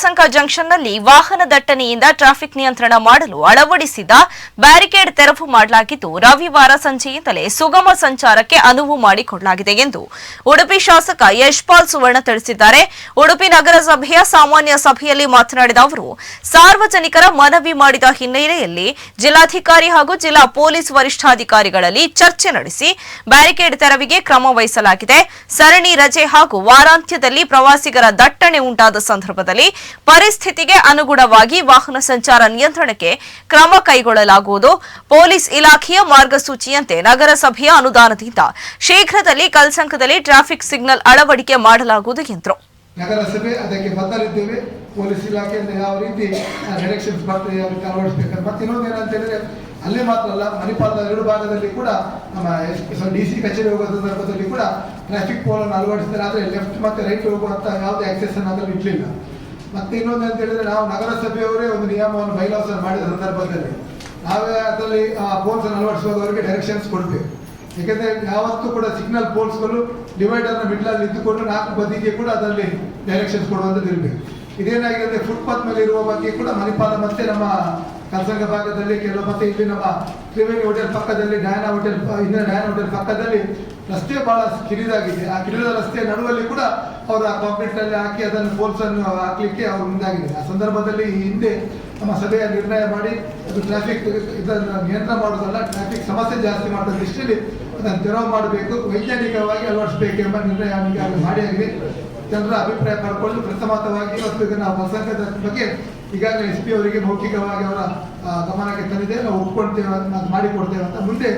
ಕಲ್ಸಂಕ ಜಂಕ್ಷನ್ನಲ್ಲಿ ವಾಹನ ದಟ್ಟಣೆಯಿಂದ ಟ್ರಾಫಿಕ್ ನಿಯಂತ್ರಣ ಮಾಡಲು ಅಳವಡಿಸಿದ ಬ್ಯಾರಿಕೇಡ್ ತೆರವು ಮಾಡಲಾಗಿದ್ದು, ರವಿವಾರ ಸಂಜೆಯಿಂದಲೇ ಸುಗಮ ಸಂಚಾರಕ್ಕೆ ಅನುವು ಮಾಡಿಕೊಡಲಾಗಿದೆ ಎಂದು ಉಡುಪಿ ಶಾಸಕ ಯಶ್ಪಾಲ್ ಸುವರ್ಣ ತಿಳಿಸಿದ್ದಾರೆ. ಉಡುಪಿ ನಗರಸಭೆಯ ಸಾಮಾನ್ಯ ಸಭೆಯಲ್ಲಿ ಮಾತನಾಡಿದ ಅವರು, ಸಾರ್ವಜನಿಕರ ಮನವಿ ಮಾಡಿದ ಹಿನ್ನೆಲೆಯಲ್ಲಿ ಜಿಲ್ಲಾಧಿಕಾರಿ ಹಾಗೂ ಜಿಲ್ಲಾ ಪೊಲೀಸ್ ವರಿಷ್ಠಾಧಿಕಾರಿಗಳಲ್ಲಿ ಚರ್ಚೆ ನಡೆಸಿ ಬ್ಯಾರಿಕೇಡ್ ತೆರವಿಗೆ ಕ್ರಮ ವಹಿಸಲಾಗಿದೆ. ಸರಣಿ ರಜೆ ಹಾಗೂ ವಾರಾಂತ್ಯದಲ್ಲಿ ಪ್ರವಾಸಿಗರ ದಟ್ಟಣೆ ಉಂಟಾದ ಸಂದರ್ಭದಲ್ಲಿ ಪರಿಸ್ಥಿತಿಗೆ ಅನುಗುಣವಾಗಿ ವಾಹನ ಸಂಚಾರ ನಿಯಂತ್ರಣಕ್ಕೆ ಕ್ರಮ ಕೈಗೊಳ್ಳಲಾಗುವುದು. ಪೊಲೀಸ್ ಇಲಾಖೆಯ ಮಾರ್ಗಸೂಚಿಯಂತೆ ನಗರಸಭೆಯ ಅನುದಾನದಿಂದ ಶೀಘ್ರದಲ್ಲಿ ಕಲ್ಸಂಕದಲ್ಲಿ ಟ್ರಾಫಿಕ್ ಸಿಗ್ನಲ್ ಅಳವಡಿಕೆ ಮಾಡಲಾಗುವುದು ಎಂದರು. ನಗರಸಭೆ, ಅದಕ್ಕೆ ಬದ್ಧರಿದ್ದೇವೆ. ಪೊಲೀಸ್ ಇಲಾಖೆಯಿಂದ ಯಾವ ರೀತಿ ಡೈರೆಕ್ಷನ್ಸ್ ಬರ್ತದೆ ಯಾವ ರೀತಿ ಅಳವಡಿಸಬೇಕು ಮತ್ತೆ ಇನ್ನೊಂದು ಏನಂತ ಹೇಳಿದ್ರೆ, ಅಲ್ಲೇ ಮಾತ್ರ ಅಲ್ಲ, ಮಣಿಪಾಲದ ಎರಡು ಭಾಗದಲ್ಲಿ ಕೂಡ ನಮ್ಮ ಡಿ ಸಿ ಕಚೇರಿ ಹೋಗುವ ಸಂದರ್ಭದಲ್ಲಿ ಕೂಡ ಟ್ರಾಫಿಕ್ ಪೋಲನ್ನು ಅಳವಡಿಸಿದ್ರೆ ಆದರೆ ಲೆಫ್ಟ್ ಮತ್ತೆ ರೈಟ್ ಹೋಗುವಂತ ಯಾವುದೇ ಆಕ್ಸೆಸ್ ಅನ್ನು ಅದರಲ್ಲಿ ಇರಲಿಲ್ಲ ಮತ್ತೆ ಇನ್ನೊಂದು ಅಂತ ಹೇಳಿದ್ರೆ ನಾವು ನಗರಸಭೆಯವರೇ ಒಂದು ನಿಯಮವನ್ನು ಬೈಲಾಸ್ ಮಾಡಿದ ಸಂದರ್ಭದಲ್ಲಿ ನಾವೇ ಅದರಲ್ಲಿ ಪೋಲ್ಸ್ ಅನ್ನು ಅಳವಡಿಸುವವರಿಗೆ ಡೈರೆಕ್ಷನ್ಸ್ ಕೊಡಬೇಕು. ಯಾಕಂದ್ರೆ ಯಾವತ್ತೂ ಕೂಡ ಸಿಗ್ನಲ್ ಪೋಲ್ಸ್ಗಳು ಡಿವೈಡರ್ನ ನ ಮಿಡ್ಲ್ ಅಲ್ಲಿ ಇದ್ದುಕೊಂಡು ನಾಲ್ಕು ಬದಿಗೆ ಕೂಡ ಅದರಲ್ಲಿ ಡೈರೆಕ್ಷನ್ಸ್ ಕೊಡುವಂಥದ್ದು ಇರಬೇಕು. ಇದೇನಾಗಿದೆ ಅಂದ್ರೆ ಫುಟ್ಪಾತ್ ಮೇಲೆ ಇರುವ ಬಗ್ಗೆ ಕೂಡ ಮಣಿಪಾಲ ಮತ್ತೆ ನಮ್ಮ ಕಲ್ಸಂಗ ಭಾಗದಲ್ಲಿ ಕೆಲವು ಮತ್ತೆ ಇಲ್ಲಿ ನಮ್ಮ ತ್ರಿವೇಣಿ ಹೋಟೆಲ್ ಪಕ್ಕದಲ್ಲಿ ಡಯಾನ ಹೋಟೆಲ್ ಇಂದಿನ ಡಯಾನ ಹೋಟೆಲ್ ಪಕ್ಕದಲ್ಲಿ ರಸ್ತೆ ಬಹಳ ಕಿರಿದಾಗಿದೆ. ಆ ಕಿರಿದ ರಸ್ತೆಯ ನಡುವಲ್ಲಿ ಕೂಡ ಅವರ ಕಾಂಕ್ರೀಟ್ನಲ್ಲಿ ಹಾಕಿ ಅದನ್ನು ಪೋಲ್ಸ್ ಅನ್ನು ಹಾಕ್ಲಿಕ್ಕೆ ಅವರು ಮುಂದಾಗಿದೆ ಆ ಸಂದರ್ಭದಲ್ಲಿ ಈ ಹಿಂದೆ ನಮ್ಮ ಸಭೆಯ ನಿರ್ಣಯ ಮಾಡಿ ಅದು ಟ್ರಾಫಿಕ್ ಇದನ್ನು ನಿಯಂತ್ರಣ ಮಾಡೋದಲ್ಲ ಟ್ರಾಫಿಕ್ ಸಮಸ್ಯೆ ಜಾಸ್ತಿ ಮಾಡುವ ದೃಷ್ಟಿಯಲ್ಲಿ ಅದನ್ನು ತೆರವು ಮಾಡಬೇಕು. ವೈಜ್ಞಾನಿಕವಾಗಿ ಅಳವಡಿಸಬೇಕು ಎಂಬ ನಿರ್ಣಯ ಈಗಾಗಲೇ ಮಾಡಿ ಆಗಿದೆ ಜನರ ಅಭಿಪ್ರಾಯ ಪಡ್ಕೊಳ್ಳಲು ಪ್ರಥಮತವಾಗಿ ಮತ್ತು ಇದನ್ನು ಪ್ರಸಂಗದ ಬಗ್ಗೆ ಈಗಾಗಲೇ ಎಸ್ ಪಿ ಅವರಿಗೆ ಮೌಖಿಕವಾಗಿ ಅವರ ಗಮನಕ್ಕೆ ತಂದಿದೆ. ನಾವು ಒಪ್ಕೊಳ್ತೇವೆ ಅದು ಮಾಡಿಕೊಡ್ತೇವೆ ಅಂತ. ಮುಂದೆ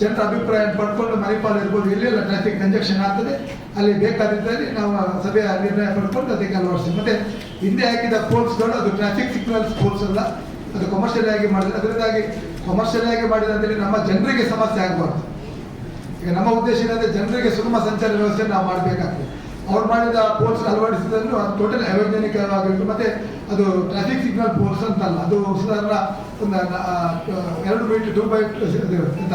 ಜನರ ಅಭಿಪ್ರಾಯ ಪಡ್ಕೊಂಡು ಮರಿಪಾಲ್ ಇರ್ಬೋದು ಎಲ್ಲೆಲ್ಲ ಟ್ರಾಫಿಕ್ ಕಂಜಕ್ಷನ್ ಆಗ್ತದೆ, ಅಲ್ಲಿ ಬೇಕಾದಿದ್ದಲ್ಲಿ ನಾವು ಸಭೆಯ ನಿರ್ಣಯ ಪಡ್ಕೊಂಡು ಅದಕ್ಕೆ ಅಳವಡಿಸಿ ಮತ್ತೆ ಹಿಂದೆ ಹಾಕಿದ ಪೋಲ್ಸ್ಗಳು ಅದು ಟ್ರಾಫಿಕ್ ಸಿಗ್ನಲ್ ಪೋಲ್ಸ್ ಅಲ್ಲ. ಅದು ಕಮರ್ಷಿಯಲ್ ಆಗಿ ಮಾಡಿದ್ರೆ ಅದರಿಂದಾಗಿ ಕಮರ್ಷಿಯಲ್ ಆಗಿ ಮಾಡಿದಂತೇಳಿ ನಮ್ಮ ಜನರಿಗೆ ಸಮಸ್ಯೆ ಆಗಬಾರ್ದು. ಈಗ ನಮ್ಮ ಉದ್ದೇಶ ಏನಂದ್ರೆ, ಜನರಿಗೆ ಸುಗಮ ಸಂಚಾರ ವ್ಯವಸ್ಥೆ ನಾವು ಮಾಡಬೇಕಾಗ್ತದೆ. ಅವ್ರು ಮಾಡಿದ ಪೋಲ್ಸ್ ಅಳವಡಿಸಿದ್ರು ಅದು ಟೋಟಲ್ ಅವೈಜ್ಞಾನಿಕವಾಗಿತ್ತು ಮತ್ತೆ ಅದು ಟ್ರಾಫಿಕ್ ಸಿಗ್ನಲ್ ಪೋಲ್ಸ್ ಅಂತಲ್ಲ, ಅದು ಸಾಧಾರಣ ಎರಡು ಮೀಟರ್ ಟೂ ಬೈ